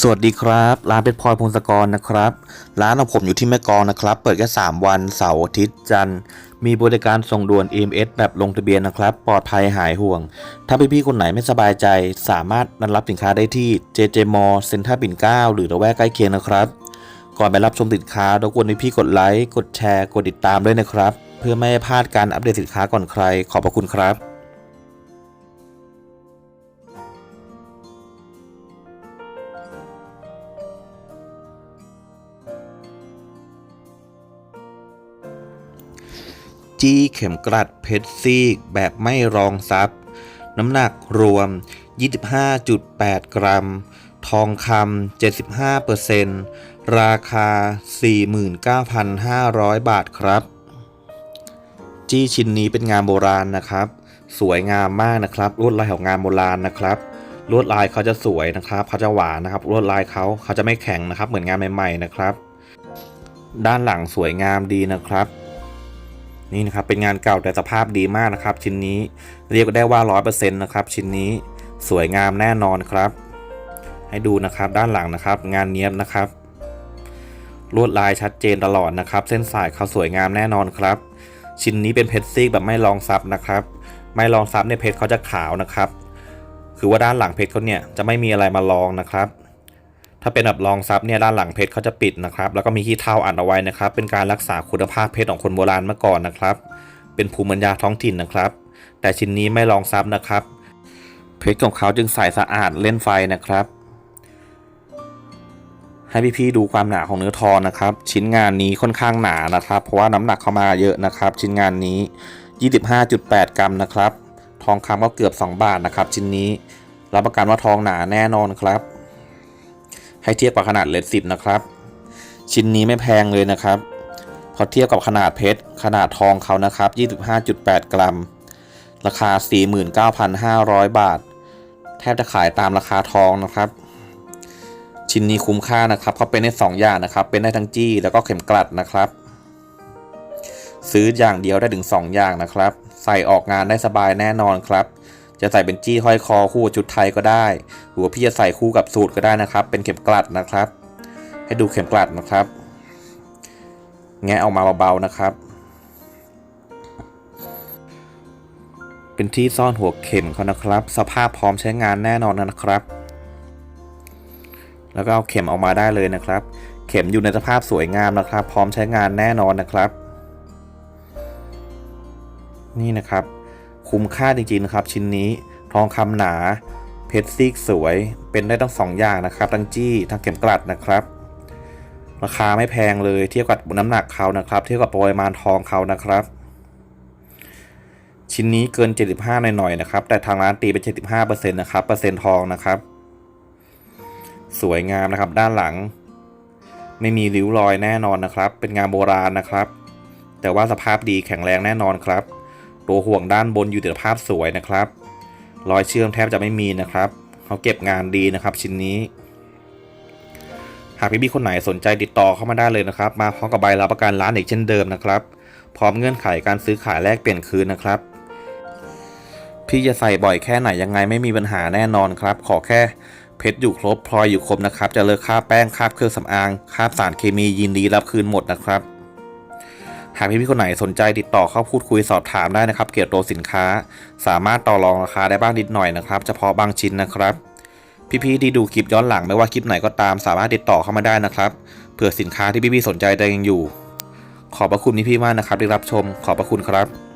สวัสดีครับ ร้านเพชรพลอยพงศกรนะครับ ร้านของผมอยู่ที่แม่กองนะครับ เปิดแค่ 3 วันเสาร์อาทิตย์จันทร์ มีบริการส่งด่วน EMS แบบลงทะเบียนนะครับ ปลอดภัยหายห่วง ถ้าพี่ๆคนไหนไม่สบายใจ สามารถนัดรับสินค้าได้ที่ JJ m a l l เซ็นทรัลปิ่นเกล้าหรือระแวกใกล้เคียงนะครับ ก่อนไปรับชมสินค้ารบกวนพี่ๆกดไลค์กดแชร์ กดติดตามด้วยนะครับ เพื่อไม่ให้พลาดการอัปเดตสินค้าก่อนใคร ขอบพระคุณครับ จี้เข็มกลัดเพชรซีกแบบไม่รองซับน้ำหนักรวม 25.8 กรัม ทองคำ75%ราคา 49,500 บาทครับ จี้ชิ้นนี้เป็นงานโบราณนะครับ สวยงามมากนะครับลวดลายของงานโบราณนะครับลวดลายเขาจะสวยนะครับ เขาจะหวานนะครับลวดลายเขาเขาจะไม่แข็งนะครับ เหมือนงานใหม่ๆนะครับ ด้านหลังสวยงามดีนะครับ นี่นะครับเป็นงานเก่าแต่สภาพดีมากนะครับ ชิ้นนี้เรียกได้ว่า 100%นะครับชิ้นนี้สวยงามแน่นอนครับ ให้ดูนะครับด้านหลังนะครับ งานเนี้ยบนะครับ ลวดลายชัดเจนตลอดนะครับ เส้นสายเขาสวยงามแน่นอนครับ ชิ้นนี้เป็นเพชรซีกแบบไม่รองซับนะครับ ไม่รองซับเนี่ยเพชรเขาจะขาวนะครับ คือว่าด้านหลังเพชรเขาเนี่ยจะไม่มีอะไรมารองนะครับ ถ้าเป็นแบบรองซับเนี่ยด้านหลังเพชรเขาจะปิดนะครับแล้วก็มีขี้เถ้าอัดเอาไว้นะครับ เป็นการรักษาคุณภาพเพชรของคนโบราณเมื่อก่อนนะครับ เป็นภูมิปัญญาท้องถิ่นนะครับ แต่ชิ้นนี้ไม่รองซับนะครับ เพชรของเขาจึงใสสะอาดเล่นไฟนะครับ ให้พี่ๆดูความหนาของเนื้อทองนะครับ ชิ้นงานนี้ค่อนข้างหนานะครับ เพราะว่าน้ำหนักเข้ามาเยอะนะครับ ชิ้นงานนี้ 25.8 กรัมนะครับ ทองคำก็เกือบ 2 บาทนะครับ ชิ้นนี้รับประกันว่าทองหนาแน่นอนครับ ให้เทียบกับขนาดเลดสิบนะครับ ชิ้นนี้ไม่แพงเลยนะครับพอเทียบกับขนาดเพชรขนาดทองเขานะครับ 25.8 กรัม ราคา 49,500 บาท แทบจะขายตามราคาทองนะครับ ชิ้นนี้คุ้มค่านะครับเขาเป็นได้สองอย่างนะครับ เป็นได้ทั้งจี้แล้วก็เข็มกลัดนะครับ ซื้ออย่างเดียวได้ถึง 2 อย่างนะครับ ใส่ออกงานได้สบายแน่นอนครับ จะใส่เป็นจี้ห้อยคอคู่กับชุดไทยก็ได้ หรือว่าพี่จะใส่คู่กับสูตรก็ได้นะครับ เป็นเข็มกลัดนะครับ ให้ดูเข็มกลัดนะครับ แงะออกมาเบาๆนะครับ เป็นที่ซ่อนหัวเข็มเขานะครับ สภาพพร้อมใช้งานแน่นอนนะครับ แล้วก็เอาเข็มออกมาได้เลยนะครับ เข็มอยู่ในสภาพสวยงามนะครับ พร้อมใช้งานแน่นอนนะครับ นี่นะครับ คุ้มค่าจริงๆนะครับ ชิ้นนี้ทองคำหนา เพชรซีกสวย เป็นได้ทั้งสองอย่างนะครับทั้งจี้ทั้งเข็มกลัดนะครับ ราคาไม่แพงเลยเทียบกับน้ำหนักเขานะครับ เทียบกับปริมาณทองเขานะครับ ชิ้นนี้เกิน 75 หน่อยๆนะครับ แต่ทางร้านตีเป็น 75%นะครับเปอร์เซ็นต์ทองนะครับ สวยงามนะครับ ด้านหลัง ไม่มีริ้วรอยแน่นอนนะครับ เป็นงานโบราณนะครับ แต่ว่าสภาพดีแข็งแรงแน่นอนครับ ตัวห่วงด้านบนอยู่แต่ภาพสวยนะครับ รอยเชื่อมแทบจะไม่มีนะครับเขาเก็บงานดีนะครับชิ้นนี้ หากพี่ๆคนไหนสนใจติดต่อเข้ามาได้เลยนะครับ มาพร้อมกับใบรับประกันร้านอีกเช่นเดิมนะครับ พร้อมเงื่อนไขการซื้อขายแลกเปลี่ยนคืนนะครับ พี่จะใส่บ่อยแค่ไหนยังไงไม่มีปัญหาแน่นอนครับ ขอแค่เพชรอยู่ครบพลอยอยู่ครบนะครับ จะเลิกค่าแป้งค่าเครื่องสำอางค่าสารเคมียินดีรับคืนหมดนะครับ หากพี่ๆคนไหนสนใจติดต่อเข้าพูดคุยสอบถามได้นะครับ เกี่ยวกับตัวสินค้า สามารถต่อรองราคาได้บ้างนิดหน่อยนะครับเฉพาะบางชิ้นนะครับ พี่ๆที่ดูคลิปย้อนหลังไม่ว่าคลิปไหนก็ตามสามารถติดต่อเข้ามาได้นะครับเผื่อสินค้าที่พี่ๆสนใจได้ยังอยู่ ขอบพระคุณพี่ๆมากนะครับที่รับชม ขอบพระคุณครับ